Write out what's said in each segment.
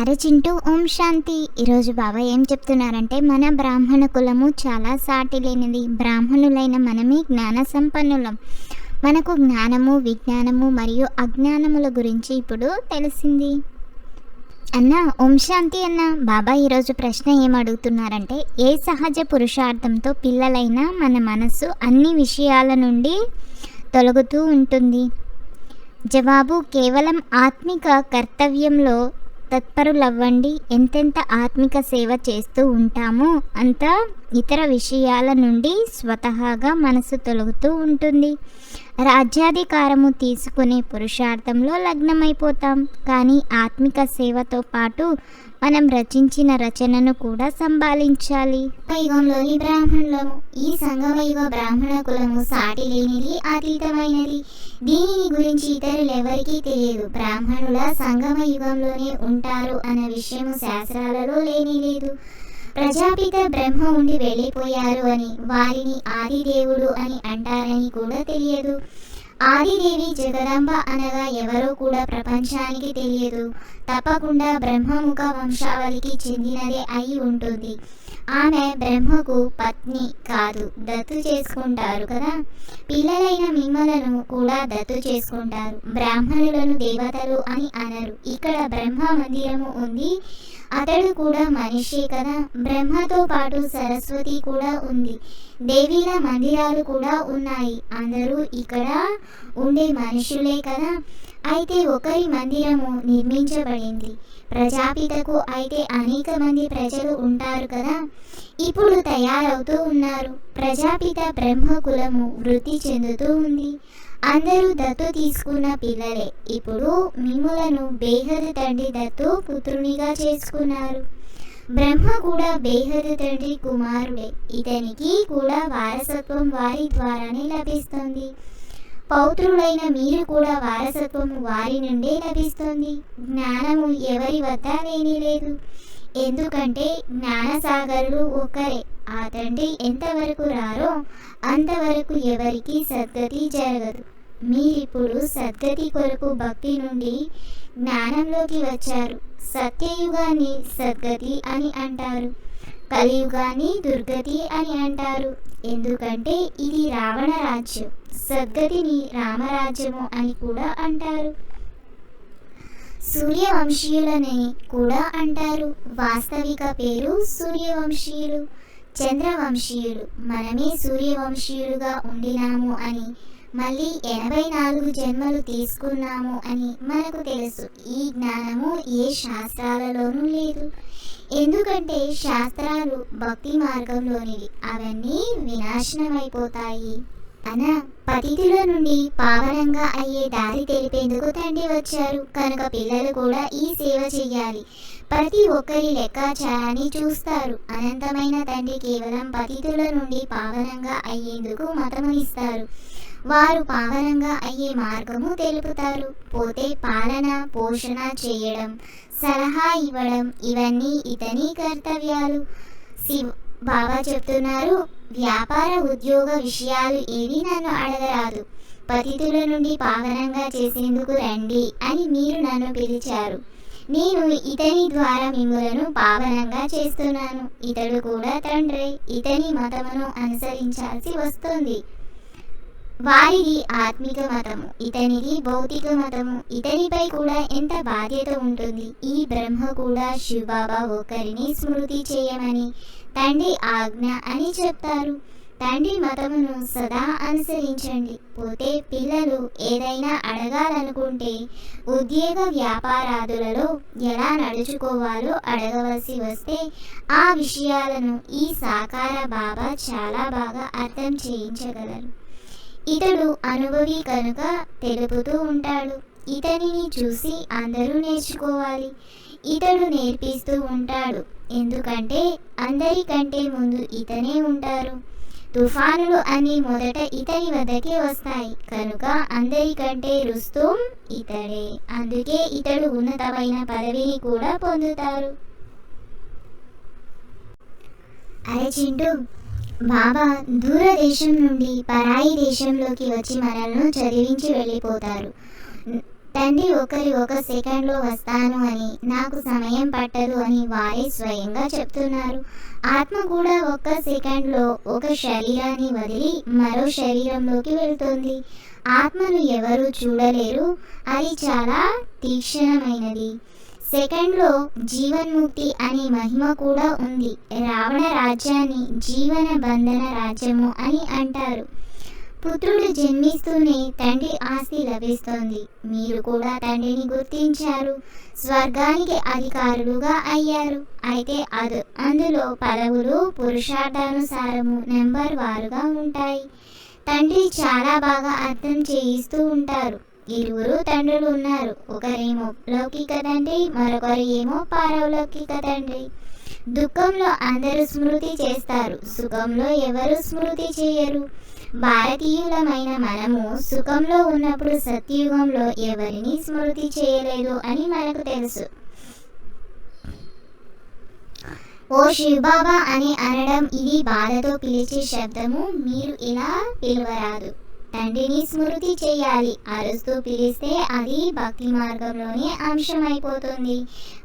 అరచింటూ ఓం శాంతి. ఈరోజు బాబా ఏం చెప్తున్నారంటే మన బ్రాహ్మణ కులము చాలా సాటి లేనిది. బ్రాహ్మణులైన మనమే జ్ఞాన సంపన్నులం. మనకు జ్ఞానము విజ్ఞానము మరియు అజ్ఞానముల గురించి ఇప్పుడు తెలిసింది. అన్న ఓం శాంతి అన్న. బాబా ఈరోజు ప్రశ్న ఏమడుగుతున్నారంటే ఏ సహజ పురుషార్థంతో పిల్లలైన మన మనస్సు అన్ని విషయాల నుండి తొలగుతూ ఉంటుంది. జవాబు కేవలం ఆత్మిక కర్తవ్యంలో తత్పరులవ్వండి ఎంతెంత ఆత్మిక సేవ చేస్తూ ఉంటామో అంత ఇతర విషయాల నుండి స్వతహాగా మనసు తొలగుతూ ఉంటుంది. రాజ్యాధికారము తీసుకునే పురుషార్థంలో లగ్నమైపోతాం. కానీ ఆత్మిక సేవతో పాటు మనం రచించిన రచనను కూడా సంభాలించాలి. యుగంలోని బ్రాహ్మణులము ఈ సంగమ బ్రాహ్మణ కులము సాటి లేనిది అతీతమైనది. దీనిని గురించి ఇతరులు ఎవరికీ తెలియదు. బ్రాహ్మణుల సంగమ యుగంలోనే ఉంటారు అన్న విషయము శాస్త్రాలలో లేని లేదు ప్రజాపిత బ్రహ్మ ఉండి వెళ్ళిపోయారు అని వారిని ఆదిదేవుడు అని అంటారని కూడా తెలియదు. ఆదిదేవి జగదంబ అనగా ఎవరో కూడా ప్రపంచానికి తెలియదు. తప్పకుండా బ్రహ్మముఖ వంశావళికి చెందినదే అయి ఉంటుంది. ఆమె బ్రహ్మకు పత్ని కాదు దత్తు చేసుకుంటారు కదా. పిల్లలైన మిమ్మలను కూడా దత్తు చేసుకుంటారు. బ్రాహ్మణులను దేవతలు అని అనరు. ఇక్కడ బ్రహ్మ మందిరము ఉంది. అతడు కూడా మనిషే కదా. బ్రహ్మతో పాటు సరస్వతి కూడా ఉంది. దేవీల మందిరాలు కూడా ఉన్నాయి. అందరూ ఇక్కడ ఉండే మనుషులే కదా. అయితే ఒకరి మందిరము నిర్మించబడింది. ప్రజాపితకు అయితే అనేక మంది ప్రజలు ఉంటారు కదా. ఇప్పుడు తయారవుతూ ఉన్నారు. ప్రజాపిత బ్రహ్మ కులము వృద్ధి చెందుతూ ఉంది. అందరూ దత్తు తీసుకున్న పిల్లలే. ఇప్పుడు మిమ్ములను బేహద తండ్రి దత్తు పుత్రునిగా చేసుకున్నారు. బ్రహ్మ కూడా బేహద తండ్రి కుమారుడే. ఇతనికి కూడా వారసత్వం వారి ద్వారానే లభిస్తుంది. పౌత్రులైన మీరు కూడా వారసత్వం వారి నుండే లభిస్తుంది. జ్ఞానము ఎవరి వద్ద లేని లేదు. ఎందుకంటే జ్ఞానసాగరులు ఒక్కరే. ఆ తండ్రి ఎంతవరకు రారో అంతవరకు ఎవరికీ సద్గతి జరగదు. మీరిప్పుడు సద్గతి కొరకు భక్తి నుండి జ్ఞానంలోకి వచ్చారు. సత్యయుగాన్ని సద్గతి అని అంటారు. కలియుగాన్ని దుర్గతి అని అంటారు. ఎందుకంటే ఇది రావణ రాజ్యం. సద్గతిని రామరాజ్యము అని కూడా అంటారు. సూర్యవంశీయులని కూడా అంటారు. వాస్తవిక పేరు సూర్యవంశీయులు. చంద్రవంశీయులు. మనమే సూర్యవంశీయులుగా ఉండినాము అని మళ్ళీ ఎనభై నాలుగు జన్మలు తీసుకున్నాము అని మనకు తెలుసు. ఈ జ్ఞానము ఏ శాస్త్రాలలోనూ లేదు. ఎందుకంటే శాస్త్రాలు భక్తి మార్గంలోనివి. అవన్నీ వినాశనమైపోతాయి. అన పతిథుల నుండి పావనంగా అయ్యే దారి తెలిపేందుకు తండ్రి వచ్చారు. కనుక పిల్లలు కూడా ఈ సేవ చెయ్యాలి. ప్రతి ఒక్కరి లెక్కాచారాన్ని చూస్తారు. అనంతమైన తండ్రి కేవలం పతిథుల నుండి పావనంగా అయ్యేందుకు మతమునిస్తారు. వారు పావనంగా అయ్యే మార్గము తెలుపుతారు. పోతే పాలన పోషణ చేయడం సలహా ఇవ్వడం ఇవన్నీ ఇతని కర్తవ్యాలు. శివ బాబా చెప్తున్నారు వ్యాపార ఉద్యోగ విషయాలు ఏవి నన్ను అడగరాదు. పతితుల నుండి పావనంగా చేసేందుకు రండి అని మీరు నన్ను పిలిచారు. నేను ఇతని ద్వారా మిమ్మలను పావనంగా చేస్తున్నాను. ఇతడు కూడా తండ్రి ఇతని మతమును అనుసరించాల్సి వస్తుంది. వారిది ఆత్మిక మతము ఇతనిది భౌతిక మతము ఇతనిపై కూడా ఎంత బాధ్యత ఉంటుంది? ఈ బ్రహ్మ కూడా శివబాబా ఒకరిని స్మృతి చేయమని తండ్రి ఆజ్ఞ అని చెప్తారు. తండ్రి మతమును సదా అనుసరించండి. పోతే పిల్లలు ఏదైనా అడగాలనుకుంటే ఉద్యోగ వ్యాపారాదులలో ఎలా నడుచుకోవాలో అడగవలసి వస్తే ఆ విషయాలను ఈ సాకార బాబా చాలా బాగా అర్థం చేయించగలరు. ఇతడు అనుభవి కనుక తెలుపుతూ ఉంటాడు. ఇతనిని చూసి అందరూ నేర్చుకోవాలి. ఇతడు నేర్పిస్తూ ఉంటాడు. ఎందుకంటే అందరికంటే ముందు ఇతనే ఉంటారు. తుఫానులు అని మొదట ఇతని వద్దకే వస్తాయి. కనుక అందరికంటే రుస్తుం ఇతడే. అందుకే ఇతడు ఉన్నతమైన పదవిని కూడా పొందుతారు. అరే చింటూ బాబా దూరదేశం నుండి పరాయి దేశంలోకి వచ్చి మనల్ని చదివించి వెళ్ళిపోతారు. తండ్రి ఒకరి ఒక సెకండ్లో వస్తాను అని నాకు సమయం పట్టదు అని వారే స్వయంగా చెప్తున్నారు. ఆత్మ కూడా ఒక్క సెకండ్లో ఒక శరీరాన్ని వదిలి మరో శరీరంలోకి వెళ్తుంది. ఆత్మను ఎవరు చూడలేరు. అది చాలా తీక్షణమైనది. సెకండ్లో జీవన్ముక్తి అనే మహిమ కూడా ఉంది. రావణ రాజ్యాన్ని జీవన బంధన రాజ్యము అని అంటారు. పుత్రుడు జన్మిస్తూనే తండ్రి ఆస్తి లభిస్తుంది. మీరు కూడా తండ్రిని గుర్తించారు. స్వర్గానికి అధికారులుగా అయ్యారు. అయితే అది అందులో పదవులు పురుషార్థానుసారము నెంబర్ వారుగా ఉంటాయి. తండ్రి చాలా బాగా అర్థం చేయిస్తూ ఉంటారు. ఇరువురు తండ్రులు ఉన్నారు. ఒకరేమో లౌకిక తండ్రి మరొకరు ఏమో పారలౌకిక తండ్రి. దుఃఖంలో అందరూ స్మృతి చేస్తారు. సుఖంలో ఎవరు స్మృతి చేయరు. భారతీయులమైన మనము సుఖంలో ఉన్నప్పుడు సత్యయుగంలో ఎవరిని స్మృతి చేయలేదు అని మనకు తెలుసు. ఓ శివబాబా అని అనడం ఇది బాధతో పిలిచే శబ్దము. మీరు ఇలా పిలవరాదు. తండ్రిని స్మృతి చేయాలి. అరుస్తూ పిలిస్తే అది భక్తి మార్గంలోని అంశమైపోతుంది.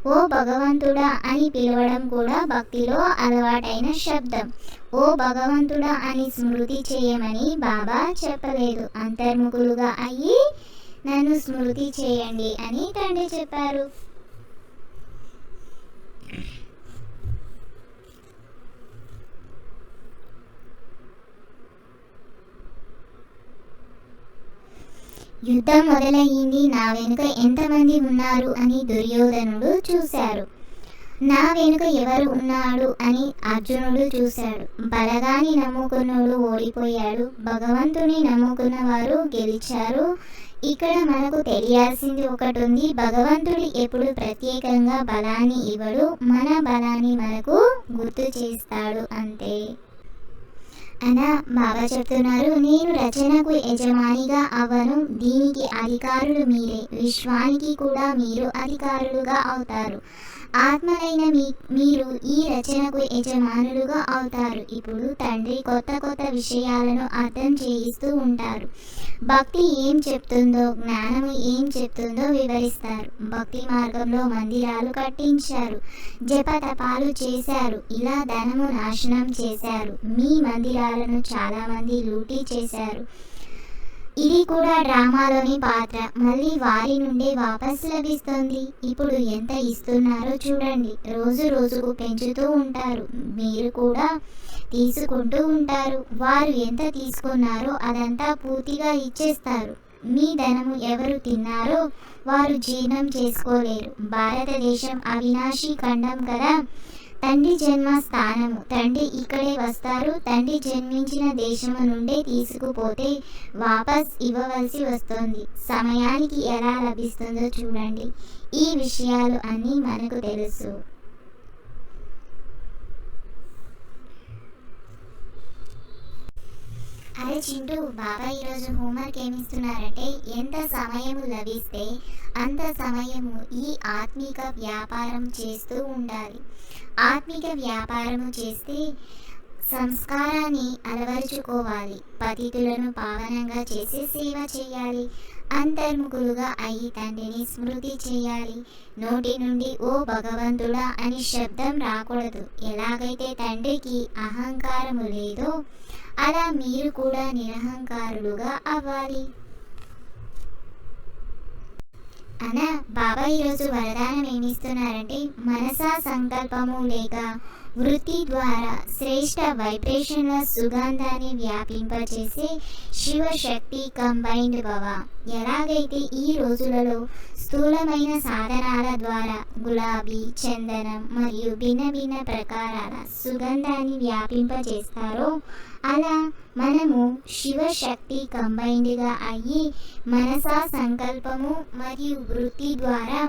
ఓ భగవంతుడా అని పిలవడం కూడా భక్తిలో అలవాటైన శబ్దం. ఓ భగవంతుడా అని స్మృతి చేయమని బాబా చెప్పలేదు. అంతర్ముఖులుగా అయ్యి నన్ను స్మృతి చేయండి అని తండ్రి చెప్పారు. యుద్ధం మొదలయ్యింది నా వెనుక ఎంతమంది ఉన్నారు అని దుర్యోధనుడు చూశారు నా వెనుక ఎవరు ఉన్నాడు అని అర్జునుడు చూశాడు. బలగాని నమ్ముకున్నోడు ఓడిపోయాడు. భగవంతుని నమ్ముకున్న వారు గెలిచారు. ఇక్కడ మనకు తెలియాల్సింది ఒకటి ఉంది భగవంతుడు ఎప్పుడు ప్రత్యేకంగా బలాన్ని ఇవ్వడు. మన బలాన్ని మనకు గుర్తు చేస్తాడు అంతే. అనా బాబా చెప్తున్నారు నేను రచనకు యజమానిగా అవను దీనికి అధికారులు మీరే. విశ్వానికి కూడా మీరు అధికారులుగా అవుతారు. ఆత్మలైన మీ మీరు ఈ రచనకు యజమానులుగా అవుతారు. ఇప్పుడు తండ్రి కొత్త కొత్త విషయాలను అర్థం చేయిస్తూ ఉంటారు. భక్తి ఏం చెప్తుందో జ్ఞానము ఏం చెప్తుందో వివరిస్తారు. భక్తి మార్గంలో మందిరాలు కట్టించారు. జప తపాలు చేశారు. ఇలా ధనము నాశనం చేశారు. మీ మందిరాలను చాలామంది లూటీ చేశారు. ఇది కూడా డ్రామాలోని పాత్ర. మళ్ళీ వారి నుండే వాపస్ లభిస్తుంది. ఇప్పుడు ఎంత ఇస్తున్నారో చూడండి. రోజు రోజుకు పెంచుతూ ఉంటారు. మీరు కూడా తీసుకుంటూ ఉంటారు. వారు ఎంత తీసుకున్నారో అదంతా పూర్తిగా ఇచ్చేస్తారు. మీ ధనము ఎవరు తిన్నారో వారు జీర్ణం చేసుకోలేరు. భారతదేశం అవినాశి ఖండం కదా. తండ్రి జన్మ స్థానము. తండ్రి ఇక్కడే వస్తారు. తండ్రి జన్మించిన దేశము నుండే తీసుకుపోతే వాపస్ ఇవ్వవలసి వస్తుంది. సమయానికి ఎలా లభిస్తుందో చూడండి. ఈ విషయాలు అన్నీ మనకు తెలుసు. అరే చింటూ బాబా ఈరోజు హోంవర్క్ ఏమిస్తున్నారంటే ఎంత సమయము లభిస్తే అంత సమయము ఈ ఆత్మిక వ్యాపారం చేస్తూ ఉండాలి. ఆత్మిక వ్యాపారము చేస్తే సంస్కారాన్ని అలవరుచుకోవాలి. పతితులను పావనంగా చేసి సేవ చేయాలి. అంతర్ముఖులుగా అయి తండ్రిని స్మృతి చేయాలి. నోటి నుండి ఓ భగవంతుడా అని శబ్దం రాకూడదు. ఎలాగైతే తండ్రికి అహంకారము లేదో అలా మీరు కూడా నిరహంకారులుగా అవ్వాలి. అనా బాబా ఈరోజు వరదానం ఏమిస్తున్నారంటే మనసా సంకల్పము లేక వృత్తి ద్వారా శ్రేష్ట వైబ్రేషన్ల సుగంధాన్ని వ్యాపింపచేసే శివశక్తి కంబైన్డ్ భవ. ఎలాగైతే ఈ రోజులలో స్థూలమైన సాధనాల ద్వారా గులాబీ చందనం మరియు భిన్న భిన్న ప్రకారాల సుగంధాన్ని వ్యాపింపచేస్తారో అలా మనము శివశక్తి కంబైన్డ్గా అయ్యి మనసా సంకల్పము మరియు వృత్తి ద్వారా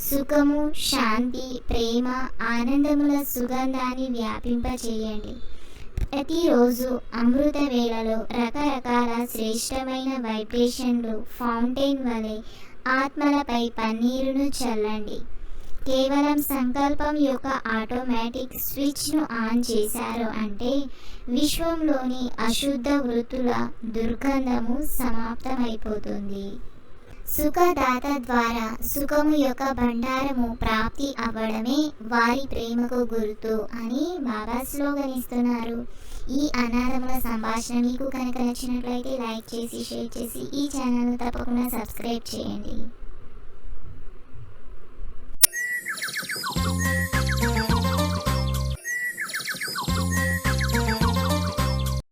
సుఖము శాంతి ప్రేమ ఆనందముల సుగంధాన్ని వ్యాపింపచేయండి ప్రతిరోజు అమృత వేళలో రకరకాల శ్రేష్టమైన వైబ్రేషన్లు ఫౌంటైన్ వలె ఆత్మలపై పన్నీరును చల్లండి. కేవలం సంకల్పం యొక్క ఆటోమేటిక్ స్విచ్ను ఆన్ చేశారు అంటే విశ్వంలోని అశుద్ధ వృత్తుల దుర్గంధము సమాప్తమైపోతుంది. సుఖదాత ద్వారా సుఖము యొక్క భండారము ప్రాప్తి అవ్వడమే వారి ప్రేమకు గుర్తు అని బాబా స్లోగన్ ఇస్తున్నారు. ఈ అనాథముల సంభాషణ మీకు కనుక నచ్చినట్లయితే లైక్ చేసి షేర్ చేసి ఈ ఛానల్ను తప్పకుండా సబ్స్క్రైబ్ చేయండి.